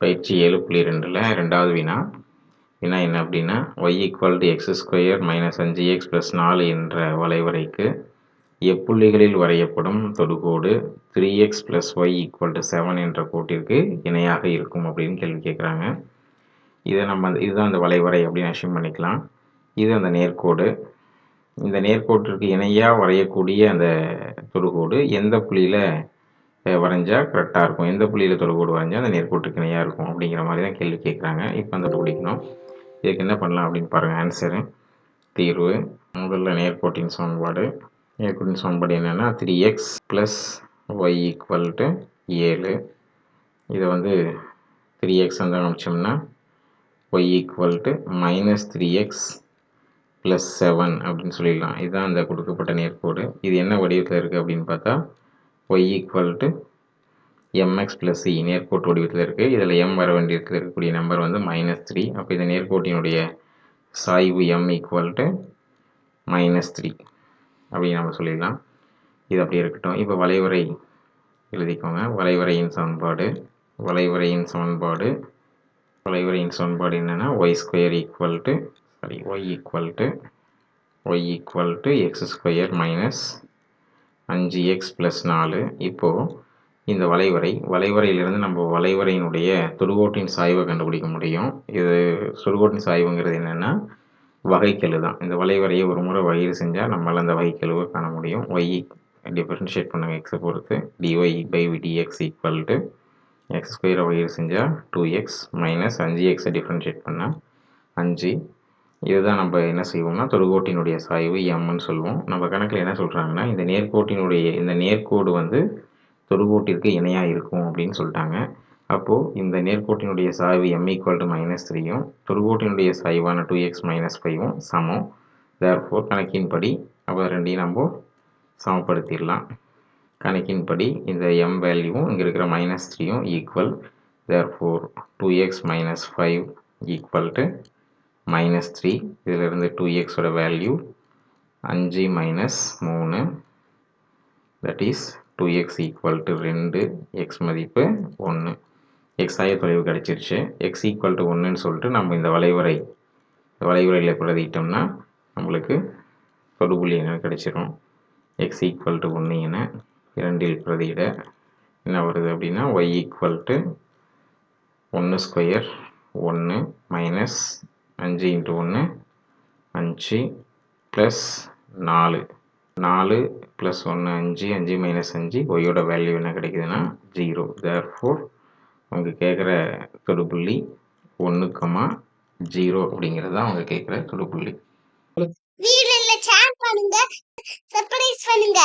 பயிற்சி ஏழு புள்ளி ரெண்டில் ரெண்டாவது வினா. வினா என்ன அப்படின்னா Y equal to X square minus அஞ்சு எக்ஸ் ப்ளஸ் நாலு என்ற வளைவரைக்கு எப்புள்ளிகளில் வரையப்படும் தொடுகோடு three X plus Y equal to seven என்ற கோட்டிற்கு இணையாக இருக்கும் அப்படின்னு கேள்வி கேட்குறாங்க. இதை நம்ம இதுதான் அந்த வளைவரை அப்படின்னு அசியூம் பண்ணிக்கலாம். இது அந்த நேர்கோடு. இந்த நேர்கோட்டிற்கு இணையாக வரையக்கூடிய அந்த தொடுகோடு எந்த புள்ளியில் வரைஞ்சால் கரெக்டாக இருக்கும். எந்த புள்ளியில் தொடுகோடு வரைஞ்சால் அந்த நேர்கோட்டுக்கு இணையாக இருக்கும் அப்படிங்கிற மாதிரி தான் கேள்வி கேட்குறாங்க இப்போ அந்த பிடிக்கணும். இதுக்கு என்ன பண்ணலாம் அப்படின்னு பாருங்கள் ஆன்சரு தீர்வு முதல்ல நேர்கோட்டின் சமன்பாடு. நேர்கோட்டின் சமன்பாடு என்னென்னா three X plus Y equal to ஏழு. இதை வந்து த்ரீ எக்ஸ் வந்து அமைச்சோம்னா Y equal to minus three X plus seven அப்படின்னு சொல்லிடலாம். இதுதான் அந்த கொடுக்கப்பட்ட நேர்கோடு. இது என்ன வடிவத்தில் இருக்குது அப்படின்னு பார்த்தா Y equal to MX plus இ நேர்கோட்டு வடிவத்தில் இருக்குது இதில் எம் வர வேண்டிய இருக்கக்கூடிய நம்பர் வந்து மைனஸ் த்ரீ அப்போ இந்த நேர்கோட்டினுடைய சாய்வு M equal to minus three அப்படின்னு நம்ம சொல்லிடலாம். இது அப்படி இருக்கட்டும். இப்போ வளைவரை எழுதிக்கோங்க. வளைவரையின் சமன்பாடு வளைவரையின் சமன்பாடு வளைவரையின் சமன்பாடு என்னென்னா Y square equal to sorry Y equal to Y equal to X square minus அஞ்சு எக்ஸ் ப்ளஸ் நாலு. இப்போது இந்த வளைவரை வளைவரையிலிருந்து நம்ம வளைவரையினுடைய தொடுகோட்டின் சாய்வை கண்டுபிடிக்க முடியும். இது தொடுகோட்டின் சாய்வுங்கிறது என்னென்னா வகைக்கெழு தான். இந்த வளைவரையை ஒரு முறை வகையில் செஞ்சால் நம்மளால் அந்த வகைக்கெழுவை காண முடியும். ஒய் டிஃபரன்ஷியேட் பண்ணுங்கள் எக்ஸை பொறுத்து. DY by DX equal to X ஸ்கொயரை வகையில் செஞ்சால் டூ எக்ஸ் மைனஸ் அஞ்சு எக்ஸை டிஃப்ரென்ஷியேட் பண்ணால் அஞ்சு இதுதான் நம்ம என்ன செய்வோம்னா தொடுகோட்டினுடைய சாய்வு எம்னு சொல்லுவோம். நம்ம கணக்கில் என்ன சொல்கிறாங்கன்னா இந்த நேர்கோட்டினுடைய இந்த நேர்கோடு வந்து தொடுகோட்டிற்கு இணையாக இருக்கும் அப்படின்னு சொல்லிட்டாங்க. அப்போது இந்த நேர்கோட்டினுடைய சாய்வு எம் ஈக்குவல் டு மைனஸ் த்ரீயும் தொடுகோட்டினுடைய சாய்வான டூ எக்ஸ் மைனஸ் ஃபைவும் சமம். தேர்ஃபோர் கணக்கின்படி அப்போ ரெண்டையும் நம்ம சமப்படுத்திடலாம். கணக்கின்படி இந்த எம் வேல்யூவும் இங்கே இருக்கிற மைனஸ் த்ரீயும் equal therefore two X minus five equal to minus three இதிலிருந்து டூ எக்ஸோட வேல்யூ அஞ்சு மைனஸ் மூணு. That is two X equal to ரெண்டு எக்ஸ் மதிப்பு ஒன்று எக்ஸ் ஆய தொலைவு கிடச்சிருச்சு. எக்ஸ் ஈக்குவல் டு ஒன்றுன்னு சொல்லிட்டு நம்ம இந்த வளைவரை வளைவரையில் பிரதிட்டோம்னா நம்மளுக்கு தொடுபுள்ளி என கிடச்சிரும். எக்ஸ் ஈக்குவல் டு ஒன்று என இரண்டில் பிரதியிட என்ன வருது அப்படின்னா ஒய் ஈக்குவல் டு ஒன்று ஸ்கொயர் ஒன்று மைனஸ் அஞ்சு இன்ட்டு ஒன்று. அஞ்சு ப்ளஸ் நாலு. நாலு ப்ளஸ் ஒன்று அஞ்சு அஞ்சு மைனஸ் அஞ்சு. ஒய்யோட வேல்யூ என்ன கிடைக்குதுன்னா ஜீரோ தேர் ஃபோர் அவங்க கேட்குற தொடுப்புள்ளி ஒன்றுக்கமா ஜீரோ அப்படிங்கிறது தான் அவங்க கேட்குற தொடுப்புள்ளி வீடியோல ஷேர் பண்ணுங்க சர்ப்ரைஸ் பண்ணுங்க.